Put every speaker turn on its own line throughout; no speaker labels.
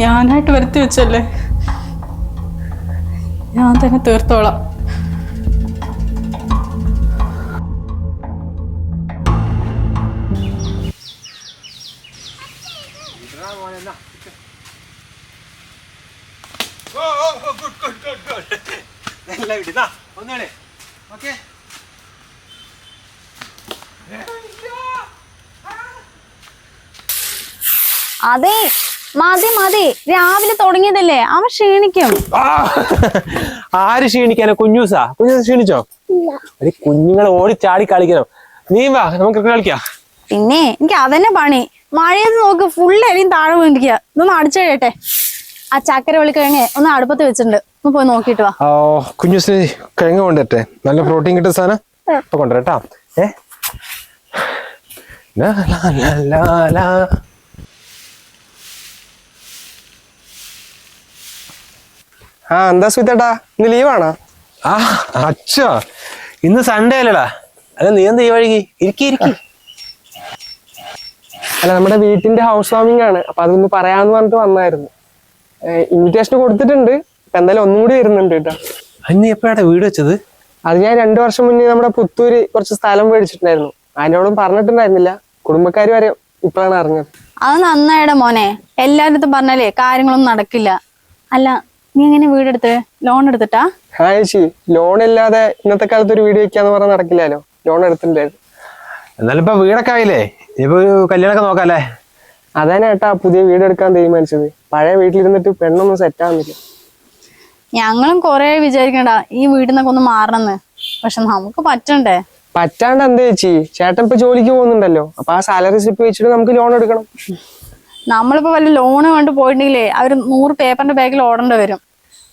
ഞാനായിട്ട് വരുത്തി വെച്ചല്ലേ? ഞാൻ തന്നെ തീർത്തോളാം.
ഒന്നാണ് ഓക്കെ.
അതെ മതി മതി. രാവിലെ തുടങ്ങിയതല്ലേ? അവൻ ക്ഷീണിക്കും.
ആര് ക്ഷീണിക്കാനോ? കുഞ്ഞൂസാ? കുഞ്ഞൂസ് ക്ഷീണിച്ചോ? ഒരു കുഞ്ഞുങ്ങൾ ഓടി ചാടി കളിക്കണം. നീ വാ നമുക്ക് കളിക്കാം.
പിന്നെ എനിക്ക് അതന്നെ പണി. മഴയത് നോക്ക് ഫുള്ള് എലിയും താഴെ വീണ്ടിക്കുക ഇതൊന്ന് അടിച്ചു കഴിയട്ടെ. ആ ചക്കര വെളിക്കിഴങ്ങ് ഒന്ന് അടുപ്പത്ത് വെച്ചിട്ടുണ്ട്. ഒന്ന് പോയി നോക്കിട്ട് വാ.
ഓ കുഞ്ഞൂസിന് കിഴങ്ങ് കൊണ്ടുവരട്ടെ. നല്ല പ്രോട്ടീൻ കിട്ടുന്ന സാധനം? ഇപ്പൊ കൊണ്ടുവരട്ടാ ഏ? ലാ, ലാ, ലാ, ലാ, ലാ.
ആ എന്താ സുത്തേട്ടാ ഇന്ന് ലീവാണോ
ആ അച്ഛാ ഇന്ന് സൺഡേ അല്ലടാ. അല്ല നീ എന്താ ഈ വഴിക്ക്? ഇരിക്കി ഇരിക്കി.
അല്ല നമ്മുടെ വീട്ടിന്റെ ഹൗസ് വാമിംഗ് ആണ്. അപ്പൊ അതൊന്ന് പറയാന്ന് പറഞ്ഞിട്ട് വന്നായിരുന്നു. ഇൻവിറ്റേഷൻ കൊടുത്തിട്ടുണ്ട്. ഇപ്പൊ എന്തായാലും ഒന്നും കൂടി വരുന്നുണ്ട് കേട്ടോ.
അന്ന് എപ്പോഴാണ് വീട് വെച്ചത്?
അത് ഞാൻ രണ്ടു വർഷം മുന്നേ നമ്മുടെ പുത്തൂര് കുറച്ച് സ്ഥലം മേടിച്ചിട്ടുണ്ടായിരുന്നു. അതിനോടും പറഞ്ഞിട്ടുണ്ടായിരുന്നില്ല. കുടുംബക്കാർ വരെ ഇപ്പോഴാണ് അറിഞ്ഞത്.
അത് നന്നായിടെ മോനെ. എല്ലാവരും പറഞ്ഞാലേ കാര്യങ്ങളൊന്നും നടക്കില്ല. അല്ല നീ എങ്ങനെ വീട് വീടെടുത്ത് ലോൺ എടുത്തിട്ടാ?
ഹായ് ചേച്ചി ലോൺ ഇല്ലാതെ ഇന്നത്തെ കാലത്ത് ഒരു വീട് വെക്കാന്ന് പറഞ്ഞാൽ നടക്കില്ലല്ലോ. ലോൺ എടുത്തിട്ടുണ്ടായിരുന്നു
എന്നാലും ഇപ്പൊ വീടൊക്കെ ആയില്ലേ? ഇപ്പൊ ഒരു കല്യാണമൊക്കെ നോക്കാല്ലേ?
അതാണ് ഏട്ടാ പുതിയ വീട് എടുക്കാൻ തീരുമാനിച്ചത്. പഴയ വീട്ടിലിരുന്നിട്ട് പെണ്ണൊന്നും സെറ്റ് ആവുന്നില്ല.
ഞങ്ങളും കൊറേ വിചാരിക്കണ്ട ഈ വീട്ടിൽ നിന്നൊക്കെ ഒന്ന് മാറണമെന്ന് പക്ഷെ നമുക്ക് പറ്റണ്ടേ?
പറ്റാണ്ട് എന്താ ചേച്ചി? ചേട്ടൻ ഇപ്പൊ ജോലിക്ക് പോകുന്നുണ്ടല്ലോ. അപ്പൊ ആ സാലറി സ്ലിപ്പ് വെച്ചിട്ട് നമുക്ക് ലോൺ എടുക്കണം.
നമ്മളിപ്പോ വല്ല ലോണ് കൊണ്ട് പോയിട്ടുണ്ടെങ്കിലേ അവർ നൂറ് പേപ്പറിന്റെ ബാഗിൽ ഓടേണ്ടി വരും.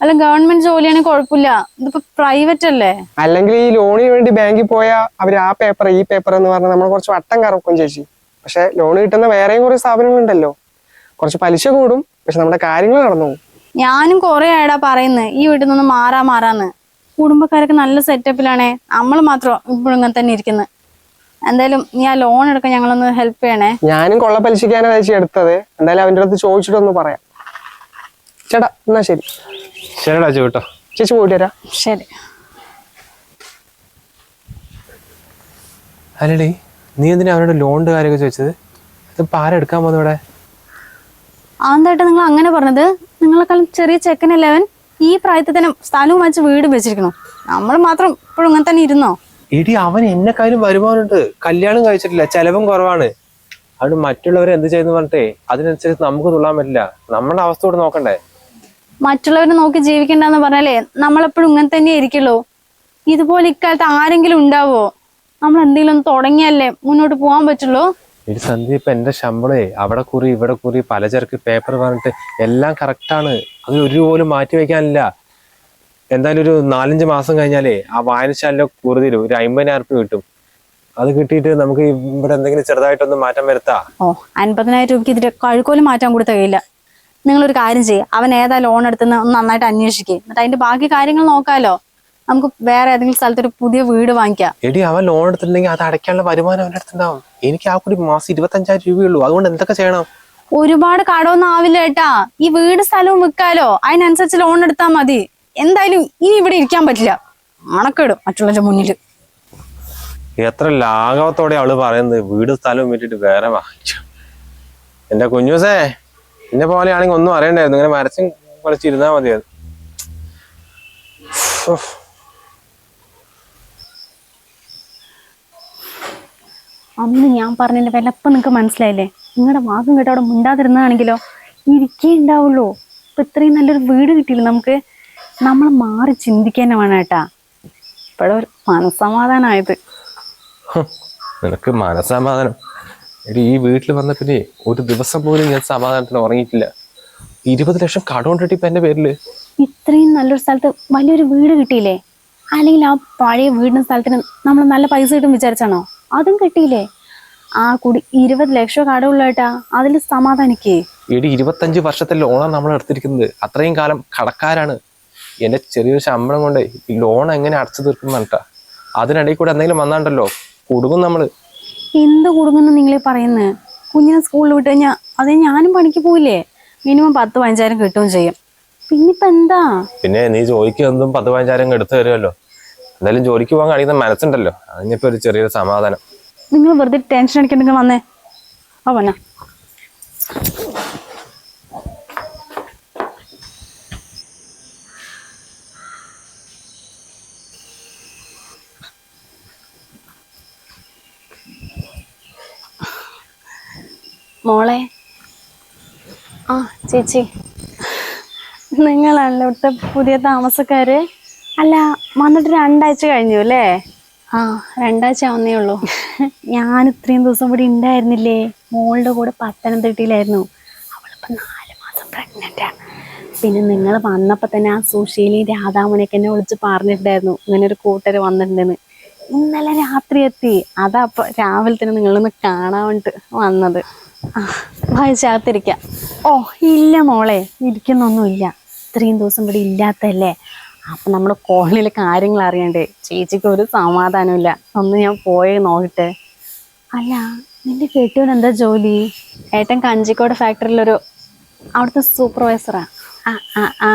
അല്ല ഗവൺമെന്റ് ജോലിയാണെങ്കിൽ കുഴപ്പമില്ല. ഇതിപ്പോ പ്രൈവറ്റ് അല്ലേ?
അല്ലെങ്കിൽ ഈ ലോണിന് വേണ്ടി ബാങ്കിൽ പോയാൽ അവർ ആ പേപ്പർ ഈ പേപ്പർ എന്ന് പറഞ്ഞാൽ നമ്മൾ കുറച്ച് വട്ടം കറക്കും ചേച്ചി. പക്ഷെ ലോൺ കിട്ടുന്ന വേറെയും കുറേ സ്ഥാപനങ്ങളുണ്ടല്ലോ കുറച്ച് പലിശ കൂടും പക്ഷെ നമ്മുടെ കാര്യങ്ങൾ നടന്നു പോകും
ഞാനും കൊറേ ആയിടാ പറയുന്നത് ഈ വീട്ടിൽ നിന്ന് മാറാ മാറാന്ന്. കുടുംബക്കാരൊക്കെ നല്ല സെറ്റപ്പിലാണേ നമ്മൾ മാത്രം ഇപ്പോഴും ഇങ്ങനെ തന്നെ ഇരിക്കുന്നത് എന്തായാലും നീ ആ ലോൺ എടുക്കാൻ ഞങ്ങളൊന്ന് ഹെൽപ്പ് ചെയ്യണേ.
ഞാനും കൊള്ള പലിശിക്കാനാ ചേച്ചി എടുത്തത്. എന്തായാലും അവന്റെ അടുത്ത് ചോദിച്ചിട്ടൊന്ന് പറയാം. ചേട്ടാ എന്നാ ശരി.
ശരിടാ ചേട്ടാ
ചേച്ചി പോയിട്ട് വരാം.
ശരി.
അല്ലടി നീ എന്തിനാ അവനോട് ലോണിന്റെ കാര്യമൊക്കെ ചോദിച്ചത്? ഇതിപ്പോ ആരാ എടുക്കാൻ പോകുന്നത് ഇവിടെ?
ആന്തായിട്ട് നിങ്ങൾ അങ്ങനെ പറഞ്ഞത്? നിങ്ങളെക്കാളും ചെറിയ ചെക്കനല്ലേ അവൻ? ഈ പ്രായത്തിൽ തന്നെ സ്ഥലവും വെച്ച് വീടും വെച്ചിരിക്കണോ നമ്മൾ മാത്രം ഇപ്പോഴും ഇങ്ങനെ തന്നെ ഇരുന്നോ?
എടി അവൻ എന്നെക്കാളും വരുമാനമുണ്ട് കല്യാണം കഴിച്ചിട്ടില്ല ചെലവും കുറവാണ്. അതുകൊണ്ട് മറ്റുള്ളവരെ എന്ത് ചെയ്യുന്നു പറഞ്ഞിട്ടേ അതിനനുസരിച്ച് നമുക്ക് തുള്ളാൻ പറ്റില്ല. നമ്മുടെ അവസ്ഥ കൂടെ നോക്കണ്ടേ?
മറ്റുള്ളവരെ നോക്കി ജീവിക്കണ്ടെന്ന് പറഞ്ഞാലേ നമ്മളെപ്പോഴും ഇങ്ങനെ തന്നെ ഇരിക്കുള്ളൂ. ഇതുപോലെ ഇക്കാലത്ത് ആരെങ്കിലും ഉണ്ടാവോ? നമ്മൾ എന്തെങ്കിലും ഒന്ന് തുടങ്ങിയല്ലേ മുന്നോട്ട് പോകാൻ പറ്റുള്ളൂ.
ഇത് ഇപ്പൊ എന്റെ ശമ്പളേ അവിടെ കുറി ഇവിടെ കുറി പലചരക്ക് പേപ്പർ പറഞ്ഞിട്ട് എല്ലാം കറക്റ്റാണ് അത് ഒരു പോലും മാറ്റി വെക്കാനില്ല എന്തായാലും ഒരു നാലഞ്ച് മാസം കഴിഞ്ഞാലേ ആ വായനശാലിലെ കുറി ഒരു അമ്പതിനായിരം രൂപ കിട്ടും. അത് കിട്ടിയിട്ട് നമുക്ക് ഇവിടെ എന്തെങ്കിലും ചെറുതായിട്ടൊന്ന് മാറ്റം വരുത്താ?
ഓ അൻപതിനായിരം രൂപയ്ക്ക് ഇതിന്റെ കഴുക്കോലും മാറ്റാൻ കൊടുത്ത കയ്യില്ല നിങ്ങളൊരു കാര്യം ചെയ്യ്. അവൻ ഏതാ ലോൺ എടുത്തെന്ന് ഒന്ന് നന്നായിട്ട് അന്വേഷിക്കുക എന്നിട്ട് അതിന്റെ ബാക്കി കാര്യങ്ങൾ നോക്കാലോ. നമുക്ക് വേറെ ഏതെങ്കിലും സ്ഥലത്ത് ഒരു പുതിയ വീട് വാങ്ങിക്കാം.
എടി അവൻ ലോൺ എടുത്തിട്ടുണ്ടെങ്കിൽ അത് അടയ്ക്കാനുള്ള വരുമാനം അവന്റെ അടുത്തുണ്ടാവും. എനിക്ക് ആ കൂടി മാസം ഇരുപത്തഞ്ചായിരം രൂപയുള്ളൂ അതുകൊണ്ട് എന്തൊക്കെ ചെയ്യണം?
ഒരുപാട് കടമൊന്നും ആവില്ല ഏട്ടാ. ഈ വീട് സ്ഥലവും വിൽക്കാലോ. അതിനനുസരിച്ച് ലോൺ എടുത്താൽ മതി. എന്തായാലും ഇനി ഇവിടെ ഇരിക്കാൻ പറ്റില്ല. അണക്കിടും മറ്റുള്ളവരുടെ മുന്നിൽ
എത്ര ലാഘവത്തോടെ അവൾ പറയുന്നത്. വീട് സ്ഥലം വിറ്റിട്ട് വേറെ വാങ്ങിച്ചു. എന്റെ കുഞ്ഞൂസേ എന്നെ പോലെയാണെങ്കിൽ ഒന്നും അറിയണ്ടായിരുന്നു. ഇങ്ങനെ മരച്ചും കളിച്ചിരുന്നാ മതിയത്
അന്ന് ഞാൻ പറഞ്ഞതിന്റെ വിലപ്പം നിങ്ങൾക്ക് മനസ്സിലായില്ലേ? നിങ്ങളുടെ വാക്കും കേട്ടോ അവിടെ മിണ്ടാതിരുന്നതാണെങ്കിലോ ഇരിക്കേ ഉണ്ടാവുള്ളൂ. ഇപ്പൊ ഇത്രയും നല്ലൊരു വീട് കിട്ടിയില്ല നമുക്ക്? നമ്മൾ മാറി ചിന്തിക്കാൻ വേണം കേട്ടാ. ഇപ്പോഴൊരു മനസ്സമാധാനമായത്
ഹും, നിനക്ക് മനസമാധാനം എടി ഈ വീട്ടിൽ വന്ന പിന്നെ ഒരു ദിവസം പോലും ഞാൻ സമാധാനത്തിന് ഉറങ്ങിയിട്ടില്ല. ഇരുപത് ലക്ഷം കടമുണ്ടിട്ട് ഇപ്പൊ എന്റെ പേരിൽ.
ഇത്രയും നല്ലൊരു സ്ഥലത്ത് വലിയൊരു വീട് കിട്ടിയില്ലേ? അല്ലെങ്കിൽ ആ പഴയ വീടിന് സ്ഥലത്തിന് നമ്മൾ നല്ല പൈസ കിട്ടും വിചാരിച്ചാണോ? അതും കിട്ടിയില്ലേ? ആ കൂടി ഇരുപത് ലക്ഷം കടമുള്ള കേട്ടാ. അതിൽ സമാധാനിക്കേ.
എടി ഇരുപത്തഞ്ച് വർഷത്തെ ലോണാണ് നമ്മൾ എടുത്തിരിക്കുന്നത്. അത്രയും കാലം കടക്കാരാണ്. എന്റെ ചെറിയൊരു ശമ്പളം കൊണ്ട് ഈ ലോൺ എങ്ങനെ അടച്ചു തീർക്കും പറഞ്ഞിട്ടാ. അതിനിടയിൽ കൂടെ എന്തെങ്കിലും വന്നാണ്ടല്ലോ കുടുങ്ങും നമ്മൾ.
എന്ത് കുടുങ്ങുന്നു നിങ്ങൾ പറയുന്നത് കുഞ്ഞിനെ സ്കൂളിൽ വിട്ട് കഴിഞ്ഞാൽ അതേ ഞാനും പണിക്ക് പോയില്ലേ മിനിമം പത്ത് പതിനഞ്ചായിരം കിട്ടുകയും ചെയ്യും. പിന്നിപ്പോ എന്താ?
പിന്നെ നീ ജോലിക്ക് എന്തും പത്ത് പതിനഞ്ചായിരം എടുത്തു തരുമല്ലോ. എന്തായാലും ജോലിക്ക് പോകാൻ കാണിക്കുന്ന മനസ്സുണ്ടല്ലോ. അതിനിപ്പോ ഒരു ചെറിയൊരു സമാധാനം.
നിങ്ങൾ വെറുതെ ടെൻഷൻ അടിക്കണ്ടെങ്കിൽ വന്നേ. ആ വന്നാ. മോളെ. ആ ചേച്ചി. നിങ്ങളല്ലേ ഇവിടുത്തെ പുതിയ താമസക്കാര്? അല്ല വന്നിട്ട് രണ്ടാഴ്ച കഴിഞ്ഞു അല്ലേ? ആ രണ്ടാഴ്ച ആവുന്നേ ഉള്ളൂ. ഞാൻ ഇത്രയും ദിവസം ഇവിടെ ഉണ്ടായിരുന്നില്ലേ? മോളുടെ കൂടെ പത്തനംതിട്ടയിലായിരുന്നു. അവളിപ്പോ നാല് മാസം പ്രഗ്നന്റാ പിന്നെ നിങ്ങൾ വന്നപ്പോൾ തന്നെ ആ സുശീലി രാധാമണിയൊക്കെ എന്നെ വിളിച്ച് പറഞ്ഞിട്ടുണ്ടായിരുന്നു. ഇങ്ങനെ ഒരു കൂട്ടര് വന്നിട്ടുണ്ടെന്ന്. ഇന്നലെ രാത്രി എത്തി. അതാ അപ്പൊ രാവിലെ തന്നെ നിങ്ങളൊന്ന് കാണാൻ വേണ്ടിട്ട് വന്നത്. വായിച്ചകത്തിരിക്കാം ഓ ഇല്ല മോളെ ഇരിക്കുന്നൊന്നുമില്ല. ഇത്രയും ദിവസം ഇവിടെ ഇല്ലാത്തല്ലേ അപ്പൊ നമ്മൾ കോളനിയിലെ കാര്യങ്ങൾ അറിയണ്ടേ? ചേച്ചിക്ക് ഒരു സമാധാനമില്ല. ഒന്ന് ഞാൻ പോയി നോക്കട്ടെ. അല്ല നിന്റെ കെട്ടിയവൻ എന്താ ജോലി? ഏട്ടൻ കഞ്ചിക്കോട് ഫാക്ടറിയിലൊരു അവിടുത്തെ സൂപ്പർവൈസറാ. ആ ആ ആ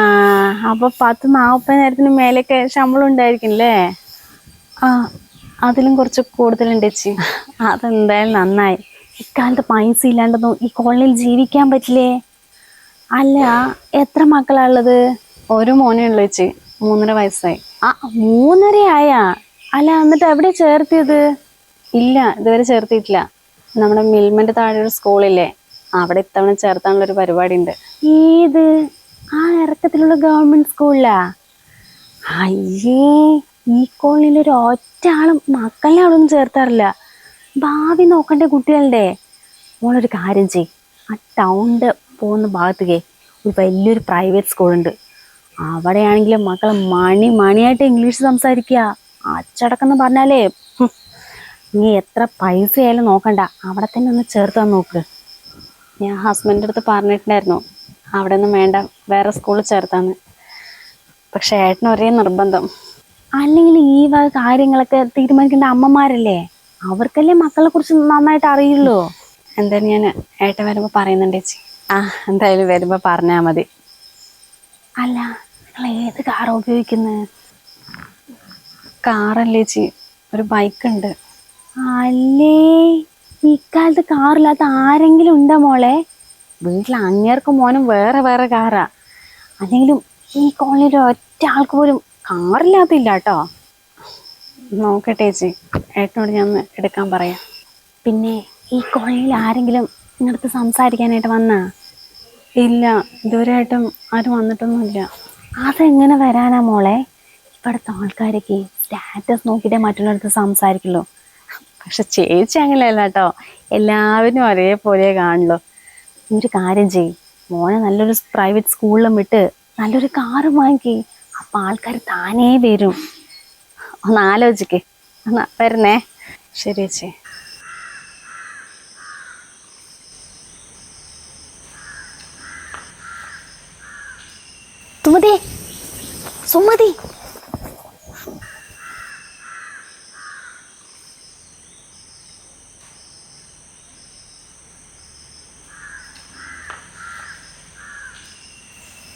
അപ്പൊ പത്ത് നാൽപ്പതിനായിരത്തിന് മേലെയൊക്കെ ശമ്പളം ഉണ്ടായിരിക്കും അല്ലേ? ആ അതിലും കുറച്ച് കൂടുതലുണ്ട് ചേച്ചി. അതെന്തായാലും നന്നായി. ഇക്കാലത്ത് പൈസ ഇല്ലാണ്ടൊന്നും ഈ കോളനിയിൽ ജീവിക്കാൻ പറ്റില്ലേ? അല്ല എത്ര മക്കളാ ഉള്ളത്? ഒരു മോനെ ഉള്ളു ചേച്ചി. മൂന്നര വയസ്സായി. ആ മൂന്നര ആയാ അല്ല എന്നിട്ട് എവിടെ ചേർത്തിയത്? ഇല്ല ഇതുവരെ ചേർത്തിയിട്ടില്ല നമ്മുടെ മിൽമന്റെ താഴെ ഒരു സ്കൂളില്ലേ? അവിടെ ഇത്തവണ ചേർത്താനുള്ള ഒരു പരിപാടി ഉണ്ട് ഏത്? ആ ഇറക്കത്തിലുള്ള ഗവൺമെന്റ് സ്കൂളിലാ? അയ്യേ ഈ കോളനിയിൽ ഒരു ഒറ്റ ആളും മക്കളെ അവിടെ ഒന്നും ചേർത്താറില്ല. ഭാവി നോക്കണ്ടേ കുട്ടികളുടെ? മോളൊരു കാര്യം ചെയ് ആ ടൗണിന്റെ പോകുന്ന ഭാഗത്തേക്ക് ഒരു വലിയൊരു പ്രൈവറ്റ് സ്കൂളുണ്ട് അവിടെയാണെങ്കിൽ മക്കൾ മണി മണിയായിട്ട് ഇംഗ്ലീഷ് സംസാരിക്കുക. അച്ചടക്കം പറഞ്ഞാലേ നീ എത്ര പൈസ ആയാലും നോക്കണ്ട. അവിടെ തന്നെ ഒന്ന് ചേർത്താൻ നോക്ക്. ഞാൻ ഹസ്ബൻഡിന്റെ അടുത്ത് പറഞ്ഞിട്ടുണ്ടായിരുന്നു. അവിടെ ഒന്നും വേണ്ട. വേറെ സ്കൂളിൽ ചേർത്താന്ന്. പക്ഷെ ഏട്ടന് ഒരേ നിർബന്ധം. അല്ലെങ്കിൽ ഈ വക കാര്യങ്ങളൊക്കെ തീരുമാനിക്കേണ്ട അമ്മമാരല്ലേ? അവർക്കല്ലേ മക്കളെ കുറിച്ച് നന്നായിട്ട് അറിയുള്ളൂ? എന്തായാലും ഞാൻ ഏട്ടൻ വരുമ്പോ പറയുന്നുണ്ട് ചേച്ചി. ആ എന്തായാലും വരുമ്പോ പറഞ്ഞാ മതി. അല്ല നിങ്ങൾ ഏത് കാറാ ഉപയോഗിക്കുന്നത് കാറല്ലേ ചേച്ചി ഒരു ബൈക്ക് ഉണ്ട് അല്ലേ ഇക്കാലത്ത് കാറില്ലാത്ത ആരെങ്കിലും ഉണ്ടോ മോളെ? വീട്ടിൽ അങ്ങേർക്കും മോനും വേറെ വേറെ കാറാ. അല്ലെങ്കിലും ഈ കോളനിയിൽ ഒറ്റ ആൾക്ക് പോലും കാറില്ലാത്തില്ല കേട്ടോ. നോക്കട്ടെ ചേച്ചി. ഏട്ടനോട് ഞാൻ എടുക്കാൻ പറയാം. പിന്നെ ഈ കോളനിയിൽ ആരെങ്കിലും നിങ്ങളടുത്ത് സംസാരിക്കാനായിട്ട് വന്നാ? ഇല്ല ഇതുവരെയായിട്ടും ആരും വന്നിട്ടൊന്നുമില്ല. അതെങ്ങനെ വരാനാ മോളെ? ഇവിടുത്തെ ആൾക്കാരൊക്കെ സ്റ്റാറ്റസ് നോക്കിയിട്ടേ മറ്റുള്ളവർക്ക് സംസാരിക്കുള്ളൂ. പക്ഷെ ചേച്ചി അങ്ങനെയല്ല കേട്ടോ. എല്ലാവരും ഒരേപോലെ കാണുള്ളൂ. നീ ഒരു കാര്യം ചെയ് മോനെ നല്ലൊരു പ്രൈവറ്റ് സ്കൂളിലും വിട്ട് നല്ലൊരു കാറും വാങ്ങിക്കേ. അപ്പൊ ആൾക്കാർ താനേ വരും. ഒന്ന് ആലോചിക്ക് എന്നാ വരുന്നേ. ശരി ചേച്ചി. സുമതി. സുമതി.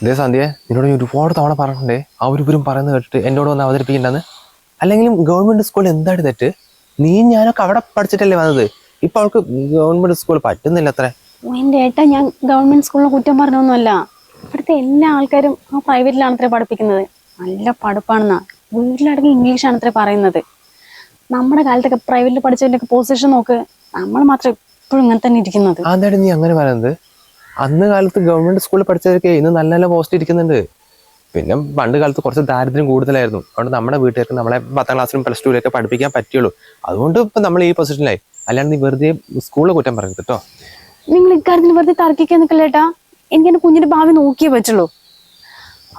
ഇതേ സന്ധ്യ നിന്നോട് ഞാൻ ഒരുപാട് തവണ പറഞ്ഞിട്ടുണ്ടേ. അവരിവരും പറയുന്നത് കേട്ടിട്ട് എന്നോട് വന്ന് അവതരിപ്പിക്കണ്ടെന്ന്. അല്ലെങ്കിലും ഗവൺമെന്റ് സ്കൂളിൽ എന്താണ് തെറ്റ്? നീ ഞാനൊക്കെ അവിടെ പഠിച്ചിട്ടല്ലേ വന്നത്? ഇപ്പൊ അവൾക്ക് ഗവൺമെന്റ് സ്കൂൾ പറ്റുന്നില്ല അത്ര.
എന്റെ ഏട്ടാ ഞാൻ ഗവൺമെന്റ് സ്കൂളിൽ കുറ്റം പറഞ്ഞൊന്നുമല്ല. ഇവിടുത്തെ എല്ലാ ആൾക്കാരും ആ പ്രൈവറ്റിലാണ് അത്ര പഠിപ്പിക്കുന്നത്. നല്ല പഠിപ്പാണെന്നാ. വീട്ടിലടങ്ങി ഇംഗ്ലീഷാണ് അത്ര പറയുന്നത്. നമ്മുടെ കാലത്തൊക്കെ പ്രൈവറ്റിൽ പഠിച്ചതിന്റെ ഒക്കെ പൊസിഷൻ നോക്ക്. നമ്മൾ മാത്രം ഇപ്പോഴും ഇങ്ങനെ തന്നെ ഇരിക്കുന്നത്.
അതാണ് നീ അങ്ങനെ പറയുന്നത്? അന്ന് കാലത്ത് ഗവൺമെന്റ് സ്കൂളിൽ പഠിച്ചവരൊക്കെ ഇന്ന് നല്ല നല്ല പോസ്റ്റ് ഇരിക്കുന്നുണ്ട്. പിന്നെ പണ്ട് കാലത്ത് കുറച്ച് ദാരിദ്ര്യം കൂടുതലായിരുന്നു. അതുകൊണ്ട് നമ്മുടെ വീട്ടുകാർക്ക് നമ്മളെ പത്താം ക്ലാസ്സിലും പ്ലസ് ടുവിലൊക്കെ പഠിപ്പിക്കാൻ പറ്റുള്ളൂ അതുകൊണ്ട് ഇപ്പൊ നമ്മൾ ഈ പൊസിഷനിലായി അല്ലാണ്ട് നീ വെറുതെ സ്കൂളിൽ കുറ്റം പറയരുത് കേട്ടോ
നിങ്ങൾ ഇക്കാര്യത്തിന് വെറുതെ തർക്കിക്കാൻ നിൽക്കില്ലേട്ടാ എനിക്ക് എന്റെ കുഞ്ഞിന്റെ ഭാവി നോക്കിയേ പറ്റുള്ളൂ?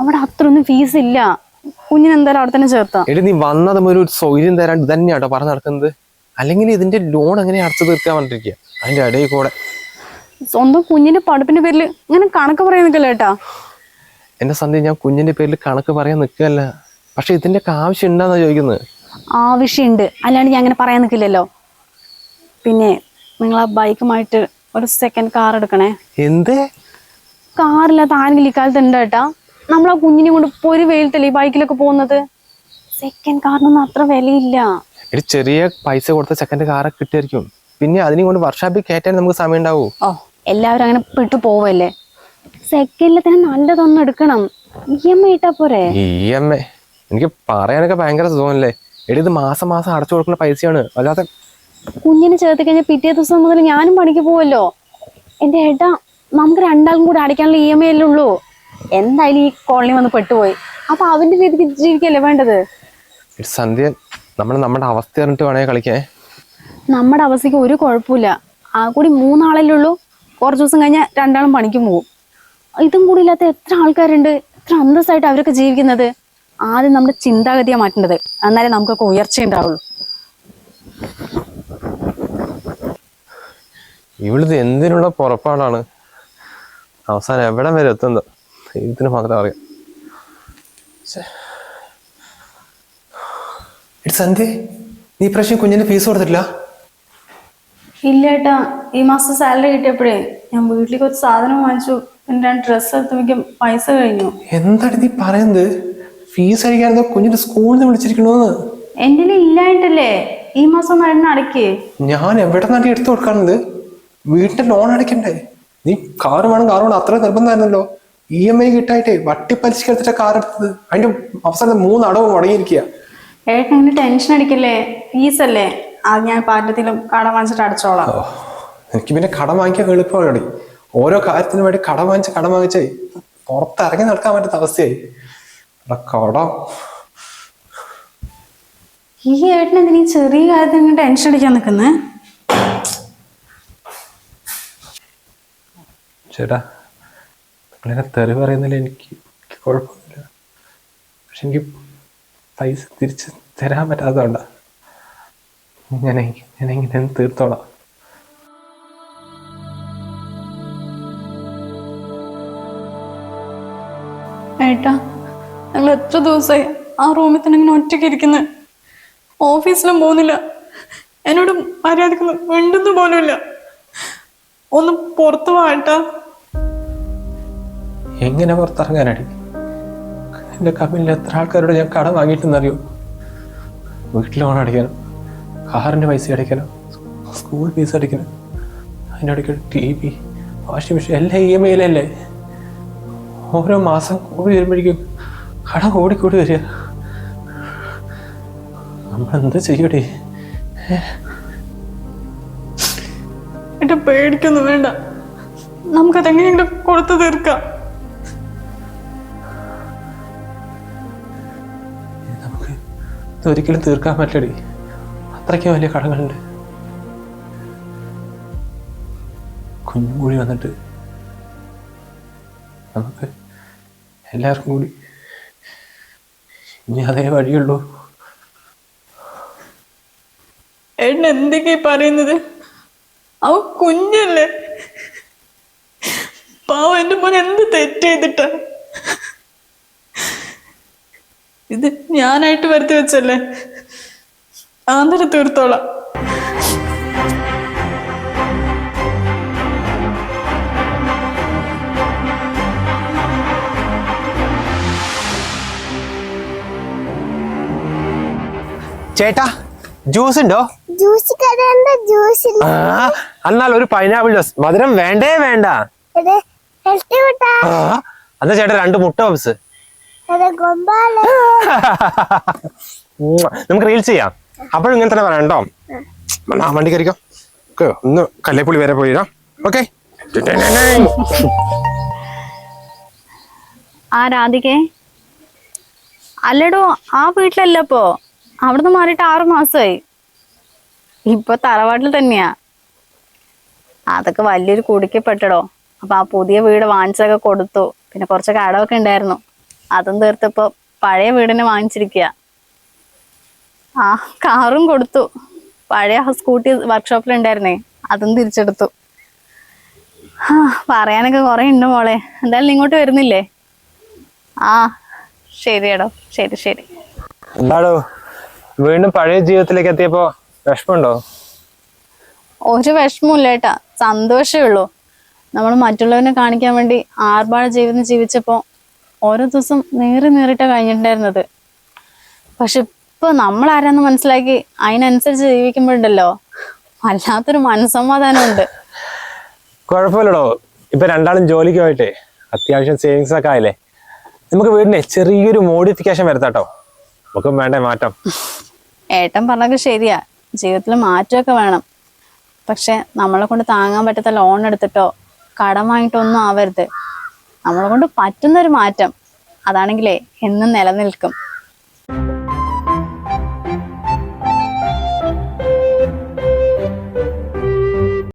അവിടെ അത്രയൊന്നും ഫീസ് ഇല്ല. കുഞ്ഞിന് എന്തായാലും അവിടെ തന്നെ ചേർത്താം.
എടി നീ വന്നതും ഒരു സൗകര്യം തരാണ്ട് തന്നെയാട്ടോ പറഞ്ഞു നടക്കുന്നത്. അല്ലെങ്കിൽ ഇതിന്റെ ലോൺ എങ്ങനെ അടച്ചു തീർക്കാൻ പറഞ്ഞിരിക്കുക അതിന്റെ ഇടയിൽ കൂടെ.
സ്വന്തം കുഞ്ഞിന്റെ പഠിപ്പിന്റെ പേരിൽ ഇങ്ങനെ കണക്ക് പറയുന്നില്ല നിൽക്കില്ലേട്ടാ
എന്റെ സന്ധ്യ ഞാൻ കുഞ്ഞിന്റെ പേരിൽ കണക്ക് പറയാൻ നിൽക്കുകയല്ല. പക്ഷെ ഇതിന്റെ ഒക്കെ ആവശ്യം ഉണ്ടാന്നാ ചോദിക്കുന്നത്?
ആവശ്യമുണ്ട്. അല്ലാണ്ട് ഞാൻ അങ്ങനെ പറയാൻ നിൽക്കില്ലല്ലോ. പിന്നെ നിങ്ങൾ ആ ബൈക്കുമായിട്ട് ഒരു സെക്കൻഡ് കാർ എടുക്കണേ.
എന്ത്?
കാറില്ലാത്ത ആരെങ്കിലും ഇക്കാലത്ത് ഉണ്ട് കേട്ടാ. നമ്മൾ ആ കുഞ്ഞിനെ കൊണ്ട് ഇപ്പൊ ഒരു വെയിലത്തല്ലേ ഈ ബൈക്കിലൊക്കെ പോകുന്നത്? സെക്കൻഡ് കാറിനൊന്നും അത്ര വിലയില്ല.
ഒരു ചെറിയ പൈസ കൊടുത്ത സെക്കൻഡ് കാറൊക്കെ കിട്ടിയായിരിക്കും. പിന്നെ അതിനെ കൊണ്ട് വർഷാപ്പിൽ കയറ്റാൻ നമുക്ക് സമയം ഉണ്ടാവൂ
ഓ എല്ലാവരും അങ്ങനെ പെട്ടു പോവല്ലേ? സെക്കൻഡിൽ തന്നെ നല്ലതൊന്നും എടുക്കണം. ഇ എം ഐ ഇട്ടാ പോരെ?
E M I? എനിക്ക് പറയാനൊക്കെ ഭയങ്കര സുഖമല്ലേ എടി ഇത് മാസം മാസം അടച്ചു കൊടുക്കുന്ന പൈസയാണ്. അല്ലാതെ
കുഞ്ഞിനെ ചേർത്ത് കഴിഞ്ഞാൽ പിറ്റേ ദിവസം മുതൽ ഞാനും പണിക്ക് പോവല്ലോ. എന്റെ ഏട്ടാ നമുക്ക് രണ്ടാളും കൂടെ അടയ്ക്കാനുള്ള ഇ എം ഐ അല്ലേ ഉള്ളൂ. എന്തായാലും ഈ കോളനി വന്ന് പെട്ടുപോയി. അപ്പൊ അവന്റെ രീതിക്ക് ജീവിക്കല്ലേ വേണ്ടത്?
സന്ധ്യ നമ്മൾ നമ്മുടെ അവസ്ഥ അറിഞ്ഞിട്ട് വേണേ കളിക്കാൻ
നമ്മുടെ അവസ്ഥയ്ക്ക് ഒരു കുഴപ്പമില്ല. ആ കൂടി മൂന്നാളല്ലേ ഉള്ളൂ. കുറച്ച് ദിവസം കഴിഞ്ഞാൽ രണ്ടാളും പണിക്ക് പോകും ഇതും കൂടി ഇല്ലാത്ത എത്ര ആൾക്കാരുണ്ട്? എത്ര അന്തസ്സായിട്ട് അവരൊക്കെ ജീവിക്കുന്നത്? ആദ്യം നമ്മുടെ ചിന്താഗതിയെ മാറ്റേണ്ടത്. എന്നാലേ നമുക്കൊക്കെ ഉയർച്ച ഉണ്ടാവുള്ളൂ.
ഇവിടുത്തെ എന്തിനുള്ള പുറപ്പാടാണ്? അവസാനം എവിടം വരെ എത്തുന്നത്? ഇതിന് മാത്രം അറിയാം. നീ പ്രശ്നം കുഞ്ഞിന് ഫീസ് കൊടുത്തിട്ടില്ല?
ഇല്ല ഏട്ടാ ഈ മാസം സാലറി കിട്ടിയപ്പോഴേ ഞാൻ വീട്ടിലേക്ക് ഒരു സാധനം വാങ്ങിച്ചു. പൈസ കഴിഞ്ഞു.
എന്താണ് നീ പറയുന്നത്? ഫീസ് കുഞ്ഞിന്റെ സ്കൂളിൽ നിന്ന് വിളിച്ചിരിക്കണോന്ന്.
എന്റെ ഇല്ലായിട്ടല്ലേ ഈ മാസം അടക്കേ
ഞാൻ എവിടെ നിന്നാണ് എടുത്തു ലോൺ അടയ്ക്കണ്ടേ? നീ കാറ് വേണം കാറ് വേണം അത്ര നിർബന്ധമായിരുന്നല്ലോ. ഇ എം ഐ കിട്ടായിട്ടേ വട്ടിപ്പലിശക്ക് എടുത്തിട്ട് കാർ എടുത്തത്. അതിന്റെ അവസാനം മൂന്ന് അടവും മുടങ്ങിയിരിക്കുക
ഏട്ടൻ ടെൻഷൻ അടിക്കല്ലേ? ഫീസ് അത് ഞാൻ പാറ്റത്തിലും കടം വാങ്ങിച്ചിട്ട് അടച്ചോളാം.
എനിക്ക് പിന്നെ കടം വാങ്ങിക്കാൻ എളുപ്പമാണ് ഓരോ കാര്യത്തിനു വേണ്ടി കടം വാങ്ങിച്ച് കടം വാങ്ങിച്ച് പുറത്തിറങ്ങി നടക്കാൻ പറ്റാത്ത അവസ്ഥയായി. കടം.
ഈ ഏട്ടന് എന്തിനീ ചെറിയ കാര്യത്തിന് ടെൻഷൻ അടിക്കാൻ നിൽക്കുന്നേ
ചേട്ടാ നിങ്ങളിങ്ങനെ തെറി പറയുന്നില്ല എനിക്ക് കുഴപ്പമൊന്നുമില്ല. പക്ഷെ എനിക്ക് പൈസ തിരിച്ച് തരാൻ പറ്റാത്തതുകൊണ്ടാ. ഞാൻ ഞാൻ എങ്ങനെ തീർത്തോളാം.
ഏട്ടാ ഞങ്ങൾ എത്ര ദിവസമായി ആ റൂമിൽ തന്നെ ഇങ്ങനെ ഒറ്റയ്ക്ക് ഇരിക്കുന്നത് ഓഫീസിലും പോകുന്നില്ല. എന്നോട് മര്യാദയ്ക്ക് മിണ്ടുന്നു പോലുമില്ല. ഒന്ന് പുറത്തു പോകട്ടാ
എങ്ങനെ പുറത്തിറങ്ങാനടി? എന്റെ കമ്പനിയിൽ എത്ര ആൾക്കാരോട് ഞാൻ കടം വാങ്ങിയിട്ടെന്നറിയോ വീട്ടിൽ ലോൺ അടിക്കാനും കാറിന്റെ പൈസ അടിക്കാനും സ്കൂൾ ഫീസ് അടിക്കണം അതിന്റെ ഇടയ്ക്ക് ടി വി വാഷിംഗ് മെഷീൻ എല്ലാം ഇ എം ഐയിലല്ലേ ഓരോ മാസം കൂടി വരുമ്പോഴേക്കും കടം കൂടി കൂടി വരിക. നമ്മൾ എന്താ
എന്റെ പേടിക്കൊന്നും വേണ്ട. നമുക്കതെങ്ങനെയെങ്കിലും കൊടുത്തു തീർക്കാം.
നമുക്ക് ഇതൊരിക്കലും തീർക്കാൻ പറ്റടി അത്രയ്ക്കും വലിയ കടങ്ങളുണ്ട്. കുഞ്ഞും കൂടി വന്നിട്ട് നമുക്ക് എല്ലാവർക്കും കൂടി ഇനി അതേ വഴിയുള്ളൂ.
എന്തൊക്കെ പറയുന്നത്? അവ കുഞ്ഞല്ലേ? പാവം എന്റെ മോൻ എന്ത് തെറ്റ് ചെയ്തിട്ടാ? ഇത് ഞാനായിട്ട് വരുത്തി വെച്ചല്ലേ? ആന്തര തീർത്തോളാം
ചേട്ടാ ജ്യൂസ് ഉണ്ടോ?
ജ്യൂസ് കടയുണ്ട് ജ്യൂസ്
ആ എന്നാൽ ഒരു പൈനാപ്പിൾ ജ്യൂസ് മധുരം വേണ്ടേ വേണ്ട?
ഇത് ഹെൽത്തി കൂട്ടാ
ആ? എന്നാ ചേട്ടാ രണ്ട് മുട്ട പപ്സ്. നമുക്ക് റീൽസ് ചെയ്യാം. അപ്പോഴും ഇങ്ങനെ തന്നെ പറയാം കേട്ടോ. ആ വണ്ടി കയറിക്കോ. ഓക്കെ ഒന്ന് കല്ലേപ്പുള്ളി വരെ പോയിടാം ഓക്കെ.
ആ രാധികേ. അല്ലടോ ആ വീട്ടിലല്ല ഇപ്പോ? അവിടുന്ന് മാറിയിട്ട് ആറു മാസമായി ഇപ്പൊ തറവാട്ടിൽ തന്നെയാ. അതൊക്കെ വലിയൊരു കുടുക്കപ്പെട്ടടോ അപ്പൊ ആ പുതിയ വീട് വാങ്ങിച്ചതൊക്കെ കൊടുത്തു. പിന്നെ കുറച്ച് കടമൊക്കെ ഉണ്ടായിരുന്നു. അതും തീർത്തപ്പോ പഴയ വീടിനെ വാങ്ങിച്ചിരിക്കുക ആ കാറും കൊടുത്തു. പഴയ സ്കൂട്ടി വർക്ക്ഷോപ്പിൽ ഉണ്ടായിരുന്നേ അതും തിരിച്ചെടുത്തു. ആ പറയാനൊക്കെ കുറെ ഉണ്ട് മോളെ. എന്തായാലും ഇങ്ങോട്ട് വരുന്നില്ലേ? ആ ശരിയടോ. ശരി ശരി.
എന്താടോ? വീണ്ടും പഴയ ജീവിതത്തിലേക്ക് എത്തിയപ്പോ വിഷമമുണ്ടോ?
ഒരു വിഷമമില്ല ഏട്ടാ. സന്തോഷമേ ഉള്ളൂ. നമ്മൾ മറ്റുള്ളവരെ കാണിക്കാൻ വേണ്ടി ആർഭാട ജീവിതം ജീവിച്ചപ്പോ ഓരോ ദിവസം നേറി നേറിട്ടാ കഴിഞ്ഞിട്ടുണ്ടായിരുന്നത്. പക്ഷെ ഇപ്പൊ നമ്മൾ ആരാന്ന് മനസ്സിലാക്കി അതിനനുസരിച്ച് ജീവിക്കുമ്പോഴുണ്ടല്ലോ. വല്ലാത്തൊരു മനസ്സമാധാനമുണ്ട്.
കുഴപ്പമില്ലടോ. ഇപ്പൊ രണ്ടാളും ജോലിക്ക് പോയിട്ടേ അത്യാവശ്യം സേവിങ്സ് ഒക്കെ ആയില്ലേ. നമുക്ക് വീടിനെ ചെറിയൊരു മോഡിഫിക്കേഷൻ വരുത്താട്ടോ നമുക്ക് വേണ്ടേ മാറ്റം.
ഏട്ടൻ പറഞ്ഞൊക്കെ ശരിയാ. ജീവിതത്തിൽ മാറ്റമൊക്കെ വേണം. പക്ഷെ നമ്മളെ കൊണ്ട് താങ്ങാൻ പറ്റാത്ത ലോൺ എടുത്തിട്ടോ കടം വാങ്ങിയിട്ടോ ഒന്നും ആവരുത്. നമ്മളെ കൊണ്ട് പറ്റുന്നൊരു മാറ്റം അതാണെങ്കിലേ എന്നും നിലനിൽക്കും.